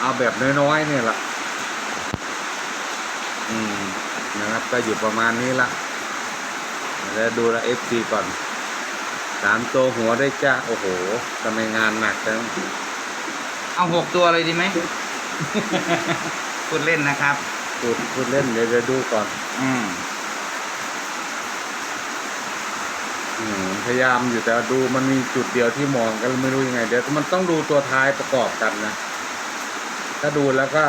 เอาแบบน้อยๆเนี่ยละอืมนะครับก็อยู่ประมาณนี้ละเดี๋ยวดูแลเอฟซีก่อนสามตัวหัวได้จ้าโอ้โหทำไมงานหนักจังเอาหกตัวเลยดีไหมพูดเล่นนะครับพูดพูดเล่นเดี๋ยวเดี๋ยวดูก่อนอืมอืมพยายามอยู่แต่ดูมันมีจุดเดียวที่มองกันไม่รู้ยังไง เดี๋ยวมันต้องดูตัวท้ายประกอบกันนะ ถ้าดูแล้วก็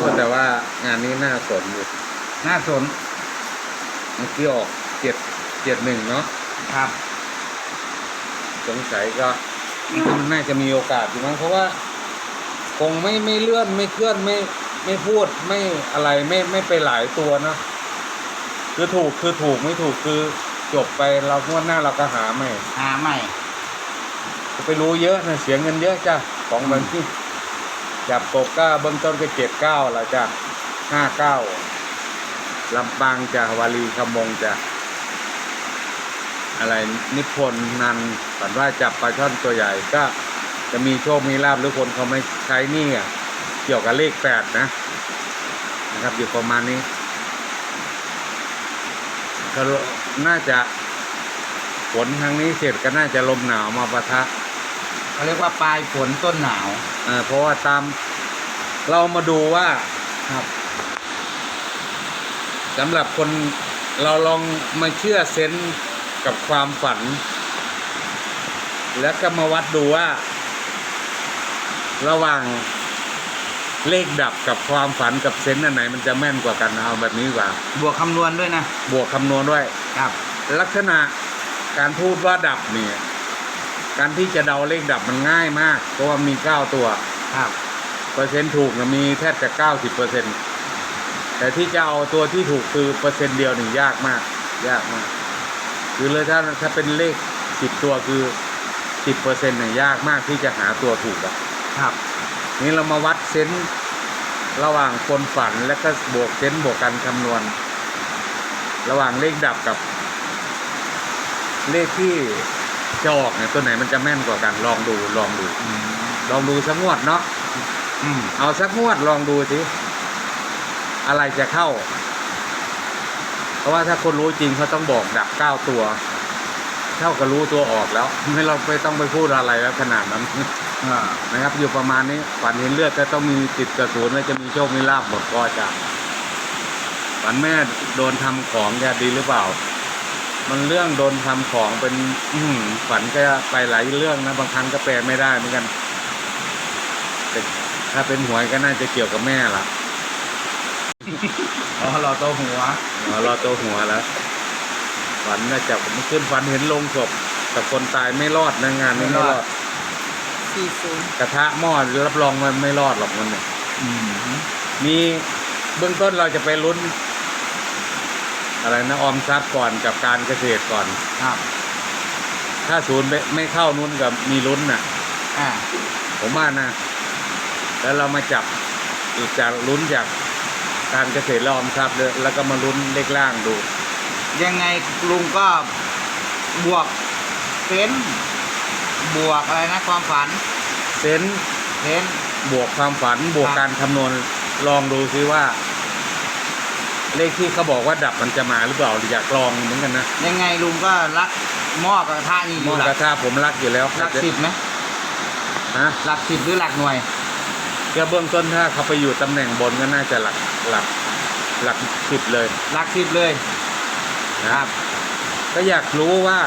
ก็แต่ว่างานนี้น่าสนอยู่น่าสนเมื่อกี้ออกเจ็ดเจ็ดหนึ่งเนาะครับ สงสัยก็น่าจะมีโอกาสอยู่มั้งเพราะว่า คงไม่ไม่เลื่อนไม่เคลื่อนไม่ไม่พูดไม่อะไรไม่ไม่ไปหลายตัวเนอะคือถูกคือถูกไม่ถูกคือจบไปเรางวดหน้าเราก็หาใหม่ หาใหม่ ไปรู้เยอะนะเสียเงินเยอะจ้ะของบางที่จับตกก็เบื้องต้นก็เจ็ดเก้าละจ้ะห้าเก้าลำปางจ้ะวารีคำมงจ้ะอะไรนิพนธ์นันฝันว่าจับปลาช่อนตัวใหญ่ก็จะมีโชค มีลาบหรือคนเขาไม่ใช้นี่อะเกี่ยวกับเลขแปดนะ นะครับ อยู่ประมาณนี้ก็น่าจะฝนทางนี้เสร็จก็น่าจะลมหนาวมาปะทะ เขาเรียกว่าปลายฝนต้นหนาวเอ่อเพราะว่าตามเรามาดูว่าครับสำหรับคนเราลองมาเชื่อเซนส์กับความฝัน แล้วก็มาวัดดูว่า ระหว่างเลขดับกับความฝันกับเซนส์อันไหน มันจะแม่นกว่ากันเอาแบบนี้ดีกว่า บวกคำนวณด้วยนะ บวกคำนวณด้วย ครับ ลักษณะการพูดว่าดับเนี่ย การที่จะเดาเลขดับมันง่ายมาก เพราะว่ามีเก้าตัว ครับ เปอร์เซ็นต์ถูกนะมีแทบจะเก้าสิบเปอร์เซ็นต์แต่ที่จะเอาตัวที่ถูกคือเปอร์เซ็นต์เดียวนี่ยากมาก ยากมาก คือเลยถ้าถ้าเป็นเลขสิบตัวคือสิบเปอร์เซ็นต์เนี่ยยากมากที่จะหาตัวถูกอะครับ นี่เรามาวัดเซนส์ระหว่างคนฝันและก็บวกเซนส์บวกกันคำนวณ ระหว่างเลขดับกับ เลขที่ จะออกเนี่ยตัวไหนมันจะแม่นกว่ากันลองดูลองดูอืมลองดูสักงวดเนาะอืมเอาสักงวดลองดูสิอะไรจะเข้า เพราะว่าถ้าคนรู้จริงเขาต้องบอกดับเก้าตัว เท่ากับรู้ตัวออกแล้ว ไม่เราไม่ต้องไปพูดอะไรแล้วขนาดนั้นอ่านะครับ อยู่ประมาณนี้ฝันเห็นเลือดก็ต้องมีติดกระสุนแล้วจะมีโชคมีลาบหมดก็จะฝันแม่โดนทำของจะดีหรือเปล่า มันเรื่องโดนทำของเป็นอือหือฝันก็ไปหลายเรื่องนะบางครั้งก็แปลไม่ได้เหมือนกันแต่ถ้าเป็นหวยก็น่าจะเกี่ยวกับแม่ล่ะอ๋อเราโตหัวอ๋อรอตัวหัวแล้วฝันน่าจะผมขึ้นฝันเห็นโลงศพแต่คนตายไม่รอดนะงานนี้ไม่รอดสี่ศูนย์กระทะหม้อรับรองมันไม่รอดหรอกมันเนี่ยอืมมีเบื้องต้นเราจะไปลุ้น อะไรนะออมทรัพย์ก่อนกับการเกษตรก่อน ครับ ถ้าศูนย์ไม่ไม่เข้านู้นกับมีลุ้นน่ะ อ่า ผมว่านะ แล้วเรามาจับอีกจากลุ้นจากการเกษตรและออมทรัพย์เลยแล้วก็มาลุ้นเลขล่างดู ยังไงลุงก็บวกเซนส์บวกอะไรนะความฝันเซนส์เซนส์บวกความฝันบวกครับ การคำนวณลองดูซิว่า เลขที่เขาบอกว่าดับมันจะมาหรือเปล่าอยากลองเหมือนกันนะยังไงลุงก็รักหม้อกับกระทะนี่อมอยู่งหลักระกทะผมรักอยู่แล้วหลักสิบไหมฮะหลักสิบหรือหลักหน่วย ก็เบื้องต้นถ้าเขาไปอยู่ตำแหน่งบนก็น่าจะหลักหลักหลักสิบเลยหลักสิบเลยนะครับก็อยากรู้ว่า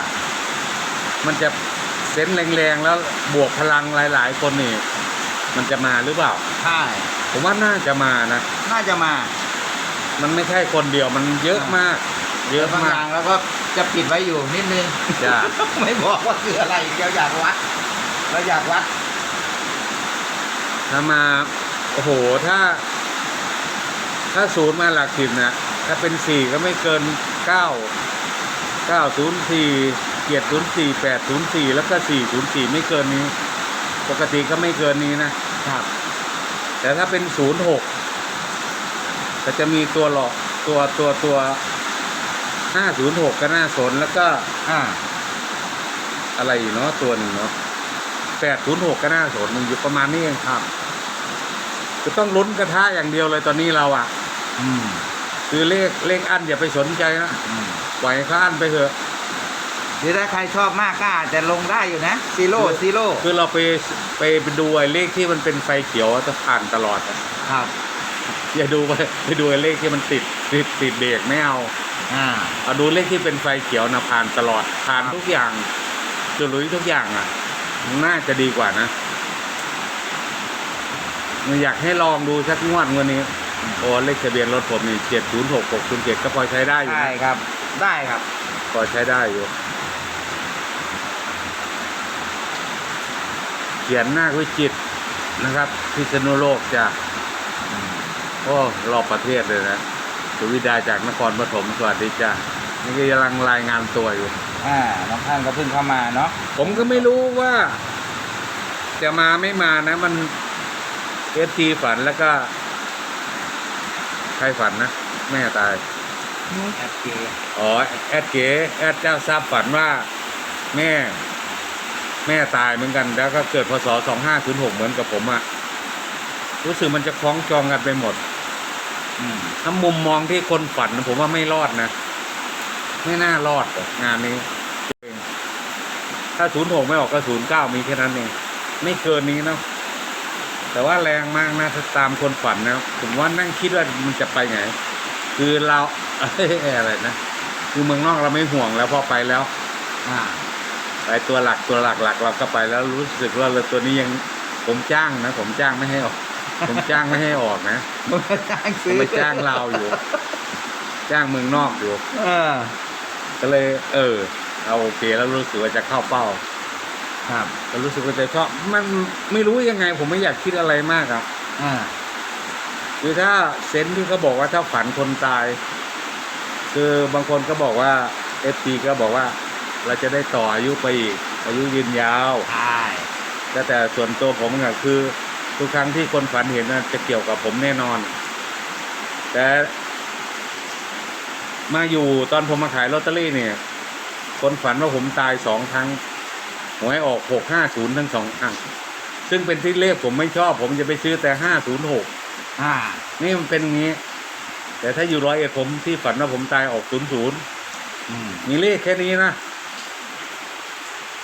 มันจะเซนส์แรงๆแล้วบวกพลังหลาย ๆ คนนี่มันจะมาหรือเปล่า ใช่ผมว่าน่าจะมานะ น่าจะมา มันไม่ใช่คนเดียวมันเยอะมาก เยอะบางอมาก ย่างแล้วก็จะปิดไว้อยู่นิดนึง จ้ะ ไม่บอกว่าคืออะไรเราอยากวัดเราอยากวัดถ้ามาโอ้โหถ้า ถ้าศูนย์มาหลักสิบนะถ้าเป็นสี่ก็ไม่เกินเก้าเก้าศูนย์สี่เกียรศูนย์สี่แปดศูนย์สี่แล้วก็สี่ศูนย์สี่ไม่เกินนี้ ปกติก็ไม่เกินนี้นะครับ แต่ถ้าเป็นศูนย์หก ก็จะมีตัวหลอกตัวตัวตัวห้าศูนย์หกก็น่าสนแล้วก็อ่าอะไรอีกเนาะตัวหนึ่งเนาะแปดศูนย์หกก็น่าสนมันอยู่ประมาณนี้เองครับจะต้องลุ้นกระทะอย่างเดียวเลยตอนนี้เราอะ อืม คือเลขเลขอันอย่าไปสนใจนะอืมปล่อยให้เขาอันไปเถอะหรือถ้าใครชอบมากก็อาจจะลงได้อยู่นะซีโร่ซีโร่คือเราไปไปไปดูไอ้เลขที่มันเป็นไฟเขียวจะผ่านตลอดอะครับ อย่าดูไปไปดูไอ้เลขที่มันติดติดติดเบรกไม่เอาอ่าเอาดูเลขที่เป็นไฟเขียวนะผ่านตลอดผ่านครับทุกอย่างจุลุยทุกอย่างอะ น่าจะดีกว่านะอยากให้ลองดูสักงวดงวันนี้โอ้เลขทะเบียนรถผมนี่เจ็ดศูนย์หกหกศูนย์เจ็ดก็พอใช้ได้อยู่ใช่นะครับ ได้ครับ พอใช้ได้อยู่ เขียนหน้าวิจิตรนะครับ พิษณุโลกจาก โอ้รอบประเทศเลยนะสุวิดาจากนครปฐมสวัสดีจ้านี่ก็กำลังรายงานตัวอยู่ อ่าน้องท่านก็เพิ่งเข้ามาเนาะผมก็ไม่รู้ว่า จะมาไม่มานะ มันเอฟทีฝันแล้วก็ ใครฝันนะ แม่ตายแอปเจอ๋อแอดเก๋แอดเจ้าทราบฝันว่าแม่ แม่ตายเหมือนกัน แล้วก็เกิดพศสองห้าศูนย์หกเหมือนกับผมอะรู้สึกมันจะคล้องจองกันไปหมดอืม ถ้ามุมมองที่คนฝันผมว่าไม่รอดนะ ไม่น่ารอดงานนี้ถ้าศูนย์หกไม่ออกก็ศูนย์เก้ามีแค่นั้นเองไม่เกินนี้เนาะแต่ว่าแรงมากนะถ้าตามคนฝันนะผมว่านั่งคิดว่ามันจะไปไหน คือเราอะไรนะคือเมืองนอกเราไม่ห่วงแล้วพอไปแล้ว อ่าไปตัวหลักตัวหลักหลักเราก็ไปแล้วรู้สึกว่าเราตัวนี้ยังผมจ้างนะ ผมจ้างไม่ให้ออก ผมจ้างไม่ให้ออกนะจ้างผซื้มอไปจ้างเราอยู่ จ้างเมืองนอกอยู่ เออก็เลย เออ เอาโอเคแล้วรู้สึกว่าจะเข้าเป้าครับก็รู้สึกว่าจะชอบมันไม่รู้ยังไง ผมไม่อยากคิดอะไรมากอะอ่าคือถ้าเซนส์ที่เขาบอกว่าถ้าฝันคนตาย คือบางคนก็บอกว่าเอฟซีก็บอกว่า เราจะได้ต่ออายุไปอีกอายุยืนยาว ใช่แต่แต่ส่วนตัวผมก็คือ ทุกครั้งที่คนฝันเห็นน่ะจะเกี่ยวกับผมแน่นอน แต่มาอยู่ตอนผมมาขายลอตเตอรี่เนี่ย คนฝันว่าผมตายสองครั้งหวยออกหกห้าศูนย์ทั้งสองครั้ง ซึ่งเป็นที่เลขผมไม่ชอบ ผมจะไปซื้อแต่ห้าศูนย์หกอ่า นี่มันเป็นอย่างนี้ แต่ถ้าอยู่ร้อยเอ็ดผมที่ฝันว่าผมตายออกศูนย์ศูนย์อืมมีเลขแค่นี้นะ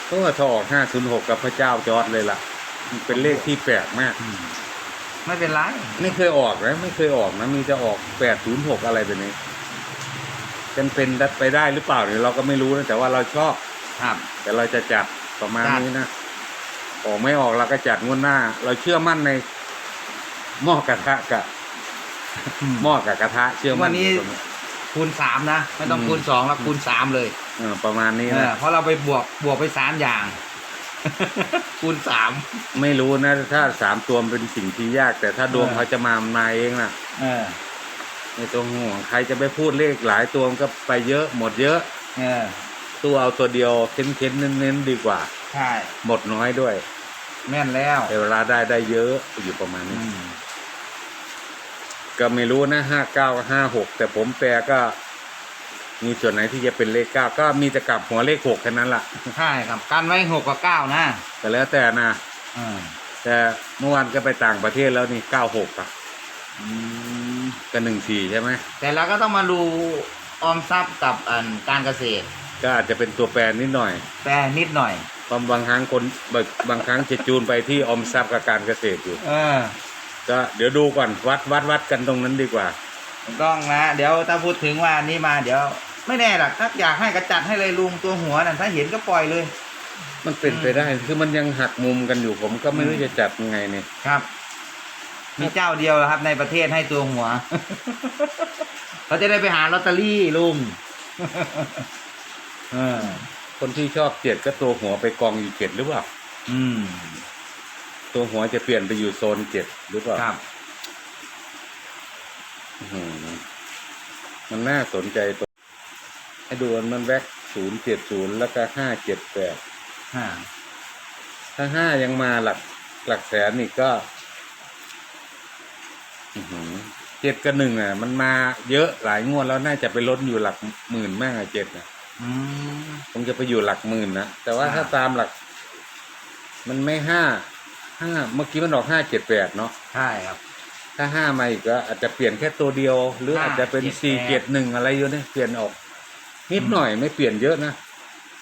ก็ถ้าออกห้าศูนย์หกกับพระเจ้าจอร์ดเลยล่ะมัน เป็นเลขที่แปลกมากอืมไม่เป็นไร ไม่เคยออกนะไม่เคยออกนะมีจะออกแปดศูนย์หกอะไรแบบนี้เป็นเป็นไปได้หรือเปล่าเนี่ยเราก็ไม่รู้นะแต่ว่าเราชอบครับ แต่เราจะจัดประมาณจัดนี้นะออกไม่ออกเราก็จัดงวดหน้า เราเชื่อมั่นในหม้อกระทะกับหม้อกับกระทะ เชื่อมั่วันนนี้อยู่ตรงนี้ คูณสามนะ ไม่ต้องอืมคูณสองแล้วคูณสามเลย เออประมาณนี้เออนะเพราะเราไปบวกบวกไปสามอย่าง คูณสาม ไม่รู้นะ ถ้าสามตัวมันเป็นสิ่งที่ยาก แต่ถ้าดวงเออ เขาจะมามาเองนะเออ ไม่ต้องห่วงใครจะไปพูดเลขหลายตัวมันก็ไปเยอะหมดเยอะ เออ ตัวเอาตัวเดียวเค้นเค้นๆเน้นๆดีกว่า ใช่ หมดน้อยด้วยแม่นแล้วแต่เวลาได้ได้เยอะอยู่ประมาณอืนี้ มก็ไม่รู้นะห้าเก้าห้าหกแต่ผมแปลก็ มีส่วนไหนที่จะเป็นเลขเก้าก็มีแต่กลับหัวเลขหกแค่นั้นล่ะใช่ครับกันไว้หกกับเก้านะแต่แล้วแต่นะอืมแต่เมื่อวานก็ไปต่างประเทศแล้วนี่เก้าหกอะอืมก็หนึ่งสี่ใช่ไหมแต่เราก็ต้องมาดูออมทรัพย์กับอันการเกษตร ก็อาจจะเป็นตัวแปรนิดหน่อยแต่นิดหน่อย บางบางครั้งคนบางบางครั้งจะจูนไปที่ออมทรัพย์กับการเกษตรอยู่ เออก็เดี๋ยวดูก่อนวัดวัดวัดกันตรงนั้นดีกว่า ถูกต้องนะ เดี๋ยวถ้าพูดถึงว่านี่มาเดี๋ยว ไม่แน่หรอกถ้าอยากให้กระจัดให้เลยลุงตัวหัวนั่นถ้าเห็นก็ปล่อยเลย มันเป็นไปได้ คือมันยังหักมุมกันอยู่ผมก็ไม่รู้อืมจะจัดยังไงเนี่ยครับ มีเจ้าเดียวครับ ในประเทศให้ตัวหัวเขาจะได้ไปหาลอตเตอรี่ลุงเออ คนที่ชอบเจ็ดก็ตัวหัวไปกองอยู่เจ็ดหรือเปล่าอืม ตัวหัวจะเปลี่ยนไปอยู่โซนเจ็ดหรือเปล่าครับอื้อหือมันน่าสนใจตัว ให้ดูมันแวกศูนย์เจ็ดศูนย์แล้วก็ห้าเจ็ดแปดอ่าถ้าห้ายังมาหลักหลักแสนนี่ก็อื้อหือเจ็ดกับหนึ่งอะ มันมาเยอะหลายงวดแล้วน่าจะไปลดอยู่หลักหมื่นแม่งอะเจ็ดอะอืมคงจะไปอยู่หลักหมื่นนะแต่ว่าอ่าถ้าตามหลัก มันไม่ห้าห้าเมื่อกี้มันออกห้าเจ็ดแปดเนาะใช่ครับ ถ้าห้ามาอีกก็อาจจะเปลี่ยนแค่ตัวเดียว หรือห้าอาจจะเป็นเจ็ดสี่แปเจ็ดดหนึ่งอะไรอยู่เนี่ยเปลี่ยนออก นิดหน่อยไม่เปลี่ยนเยอะนะ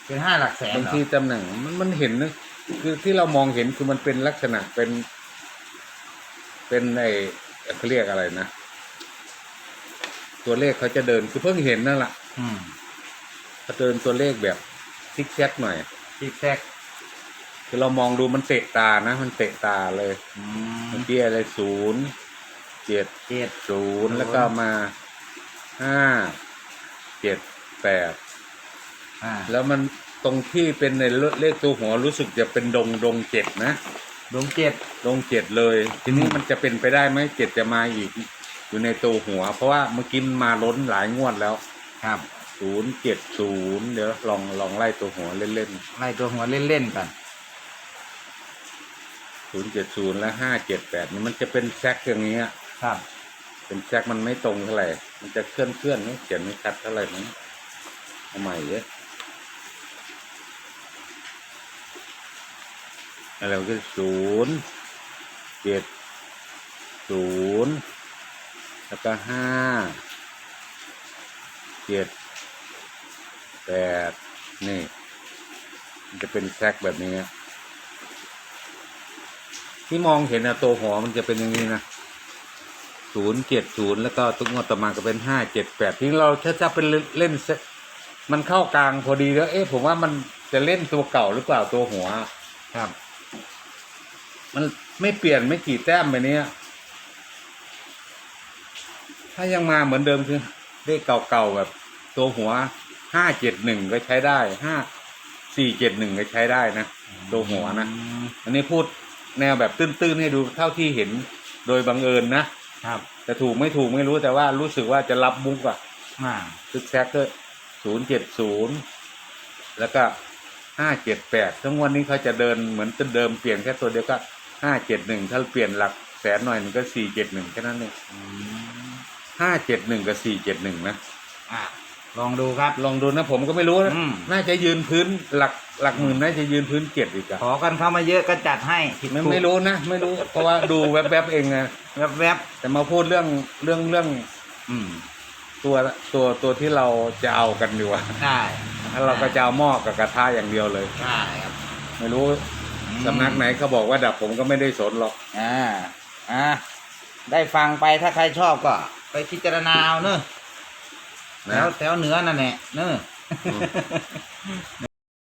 เป็นห้าหลักแสนบางเหรอทีตำแหน่งมันมันเห็นนะคือที่เรามองเห็นคือมันเป็นลักษณะเป็น เป็นไอเขาเรียกอะไรนะ ตัวเลขเขาจะเดินคือเพิ่งเห็นนั่นแหละอืมเขาเดินตัวเลขแบบซิกแซกหน่อย ซิกแซกคือเรามองดูมันเตะตานะ มันเตะตาเลยอืมเมื่อกี้อะไรศูนย์เจ็ด เจ็ด ศูนย์ศูนย์แล้วก็มาห้าเจ็ด แปดอ่าแล้วมันตรงที่เป็นในเลขตัวหัวรู้สึกจะเป็นดงดงเจ็ดนะดวงเจ็ด ดงเจ็ดเลย ทีนี้อืมมันจะเป็นไปได้ไหมเจ็ดจะมาอีก อยู่ในตัวหัว เพราะว่าเมื่อกี้มันมาล้นหลายงวดแล้วครับ ศูนย์เจ็ดศูนย์เดี๋ยวลองลองไล่ตัวหัวเล่นไล่ตัวหัวเล่นๆกันๆศูนย์เจ็ดศูนย์และห้าเจ็ดแปดนี่มันจะเป็นแซกอย่างเงี้ย ครับ เป็นแซกมันไม่ตรงเท่าไหร่ มันจะเคลื่อนเคลื่อนๆไม่เขียนไม่ชัดเท่าไหร่มั้ง เอาใหม่เยอะอะไรก็ศูนย์เจ็ดศูนย์แล้วก็ห้าเจ็ดแปดนี่มันจะเป็นแซกแบบนี้ ที่มองเห็นอะตัวหัวมันจะเป็นอย่างนี้นะศูนย์เจ็ดศูนย์แล้วก็ทุกงวดต่อมาก็เป็นห้าเจ็ดแปดที่เราถ้าจะเป็นเล่นเซ มันเข้ากลางพอดีแล้ว เอ๊ะผมว่ามันจะเล่นตัวเก่าหรือเปล่าตัวหัว ครับ มันไม่เปลี่ยนไม่กี่แต้มไปเนี้ยถ้ายังมาเหมือนเดิมคือเลขเก่าๆแบบ ตัวหัวห้าเจ็ดหนึ่งก็ใช้ได้ห้าสี่เจ็ดหนึ่งก็ใช้ได้นะตัวหัวนะอืมอันนี้พูดแนวแบบตื้นๆให้ดูเท่าที่เห็นโดยบังเอิญนะครับแต่ถูกไม่ถูกไม่รู้แต่ว่ารู้สึกว่าจะรับมุกอะอ่าซึกแซกก็ ศูนย์เจ็ดศูนย์แล้วก็ห้าเจ็ดแปดทั้งวันนี้เขาจะเดินเหมือนเดิมเปลี่ยนแค่ตัวเดียวก็ห้าเจ็ดหนึ่งถ้าเปลี่ยนหลักแสนหน่อยหนึงก็สี่เจ็ดหนึ่งแค่นั้นเองอืมห้าเจ็ดหนึ่งกับสี่เจ็ดหนึ่งนะอะลองดูครับ ลองดูนะผมก็ไม่รู้นะอืม น่าจะยืนพื้นหลักหลักหมื่นน่าจะยืนพื้นเจ็ดอีกอะขอกันเข้ามาเยอะก็จัดให้ผิดไม่ถูกไม่รู้นะไม่รู้เพราะว่าดูแวบๆเองนะแวบแต่มาพูดเรื่องเรื่องเรื่อง ๆอืม ตัวตัวตัวที่เราจะเอากันดีกว่าได้แล้วเราก็จะเอาหม้อกับกระทะอย่างเดียวเลยได้ครับไม่รู้อืมสำนักไหนเขาบอกว่าดับผมก็ไม่ได้สนหรอก อ่า อ่า ได้ฟังไปถ้าใครชอบก็ ไปพิจารณาเอาเนอะแถนะวแถวเหนือนั่นแหละเนอะอืม